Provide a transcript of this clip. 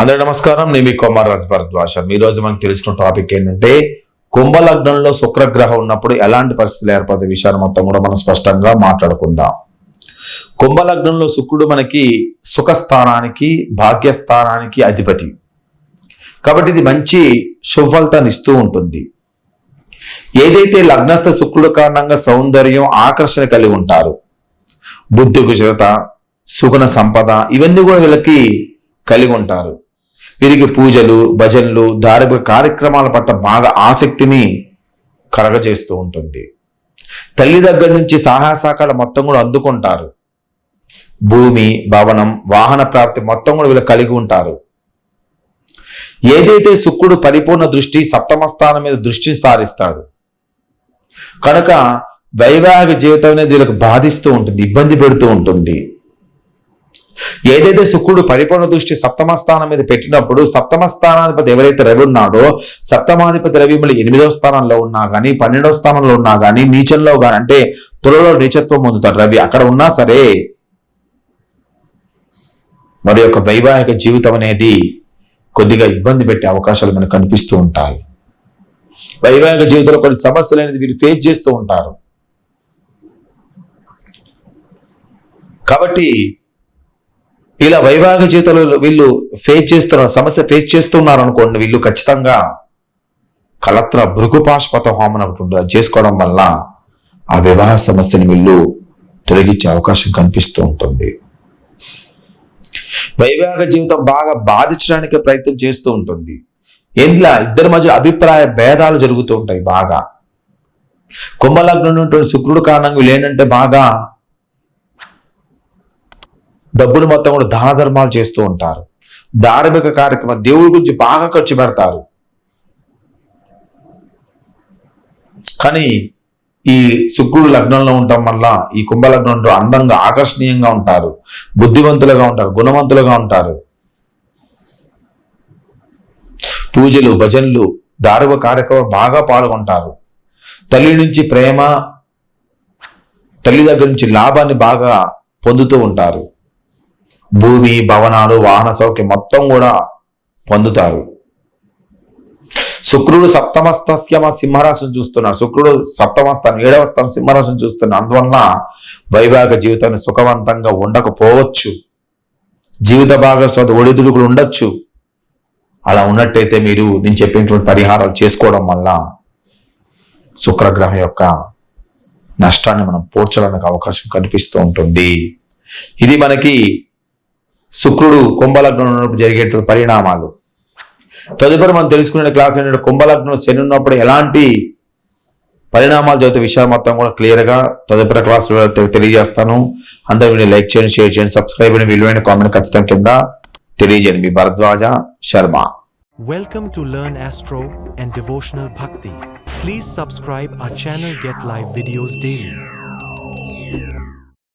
అందరి నమస్కారం. నేను మీ కుమార్ రాజ్ భరద్వాజ ఈ రోజు మనకు తెలుసుకున్న టాపిక్ ఏంటంటే కుంభలగ్నంలో శుక్రగ్రహం ఉన్నప్పుడు ఎలాంటి పరిస్థితులు ఏర్పడే విషయాన్ని మొత్తం కూడా మనం స్పష్టంగా మాట్లాడుకుందాం. కుంభలగ్నంలో శుక్రుడు మనకి సుఖస్థానానికి భాగ్యస్థానానికి అధిపతి. కాబట్టి ఇది మంచి సుఫలితాన్ని ఇస్తూ ఉంటుంది. ఏదైతే లగ్నస్థ శుక్రుడు కారణంగా సౌందర్యం ఆకర్షణ కలిగి ఉంటారు బుద్ధి కుశలత సుగుణ సంపద ఇవన్నీ కూడా వీళ్ళకి కలిగి ఉంటారు. వీరికి పూజలు భజనలు ధార్మిక కార్యక్రమాల పట్ల బాగా ఆసక్తిని కలగజేస్తూ ఉంటుంది. తల్లి దగ్గర నుంచి సహాయ సహకారాలు మొత్తం కూడా అందుకుంటారు. భూమి భవనం వాహన ప్రాప్తి మొత్తం కూడా వీళ్ళు కలిగి ఉంటారు. ఏదైతే శుక్రుడు పరిపూర్ణ దృష్టి సప్తమ స్థానం మీద దృష్టి సారిస్తాడు కనుక వైవాహిక జీవితం అనేది వీళ్ళకి బాధిస్తూ ఉంటుంది ఇబ్బంది పెడుతూ ఉంటుంది. ఏదైతే శుక్రుడు పరిపూర్ణ దృష్టి సప్తమ స్థానం మీద పెట్టినప్పుడు సప్తమ స్థానాధిపతి ఎవరైతే రవి ఉన్నాడో సప్తమాధిపతి రవి మళ్ళీ ఎనిమిదవ స్థానంలో ఉన్నా కానీ పన్నెండవ స్థానంలో ఉన్నా కానీ నీచంలో కానీ అంటే తులలో నీచత్వం పొందుతాడు రవి. అక్కడ ఉన్నా సరే మరి యొక్క వైవాహిక జీవితం అనేది కొద్దిగా ఇబ్బంది పెట్టే అవకాశాలు మనకు కనిపిస్తూ ఉంటాయి. వైవాహిక జీవితంలో కొన్ని సమస్యలు అనేది వీరు ఫేస్ చేస్తూ ఉంటారు. కాబట్టి ఇలా వైవాహిక జీవితంలో వీళ్ళు ఫేస్ చేస్తున్న సమస్య ఫేస్ చేస్తున్నారు అనుకోండి వీళ్ళు ఖచ్చితంగా కలత్ర భృగుపాష్పత హోమం ఒకటి అది చేసుకోవడం వల్ల ఆ వివాహ సమస్యని వీళ్ళు తొలగించే అవకాశం కనిపిస్తూ ఉంటుంది. వైవాహిక జీవితం బాగా బాధించడానికి ప్రయత్నం చేస్తూ ఉంటుంది. ఇందులో ఇద్దరి మధ్య అభిప్రాయ భేదాలు జరుగుతూ ఉంటాయి బాగా. కుంభలగ్నం ఉన్నటువంటి శుక్రుడు కారణంగా వీళ్ళు ఏంటంటే బాగా డబ్బులు మొత్తం కూడా దాన ధర్మాలు చేస్తూ ఉంటారు. ధార్మిక కార్యక్రమం దేవుడి గురించి బాగా ఖర్చు పెడతారు. కానీ ఈ శుక్రుడు లగ్నంలో ఉండటం వల్ల ఈ కుంభ లగ్నంలో అందంగా ఆకర్షణీయంగా ఉంటారు. బుద్ధివంతులుగా ఉంటారు గుణవంతులుగా ఉంటారు. పూజలు భజనలు దారువ కార్యక్రమం బాగా పాల్గొంటారు. తల్లి నుంచి ప్రేమ తల్లి దగ్గర నుంచి లాభాన్ని బాగా పొందుతూ ఉంటారు. భూమి భవనాలు వాహన సౌఖ్యం మొత్తం కూడా పొందుతారు. శుక్రుడు సప్తమస్తస్యమ సింహరాశిని చూస్తున్నాడు శుక్రుడు సప్తమస్థానం ఏడవ స్థానం సింహరాశిని చూస్తున్నాడు అందువలన వైవాహిక జీవితాన్ని సుఖవంతంగా ఉండకపోవచ్చు. జీవిత భాగస్వామి ఒడిదుడుకులు ఉండొచ్చు. అలా ఉన్నట్టయితే మీరు నేను చెప్పినటువంటి పరిహారాలు చేసుకోవడం వల్ల శుక్రగ్రహం యొక్క నష్టాన్ని మనం పోడ్చడానికి అవకాశం కనిపిస్తూ ఉంటుంది. ఇది మనకి శుక్రుడు కుంభలగ్నం ఉన్నప్పుడు పరిణామాలు. తదుపరి మనం తెలుసుకునే క్లాస్ ఏంటంటే కుంభలగ్నం శని ఉన్నప్పుడు ఎలాంటి పరిణామాలు చదివితే విషయాలు మొత్తం కూడా క్లియర్గా తదుపరి క్లాస్లో తెలియజేస్తాను. అందరూ వీడియో లైక్ చేయండి షేర్ చేయండి సబ్స్క్రైబ్ చేయండి. విలువైన కామెంట్ ఖచ్చితంగా కింద తెలియజేయండి. మీ Bharadwaja Sharma. Welcome to learn astro and devotional Bhakti please subscribe our channel get live videos daily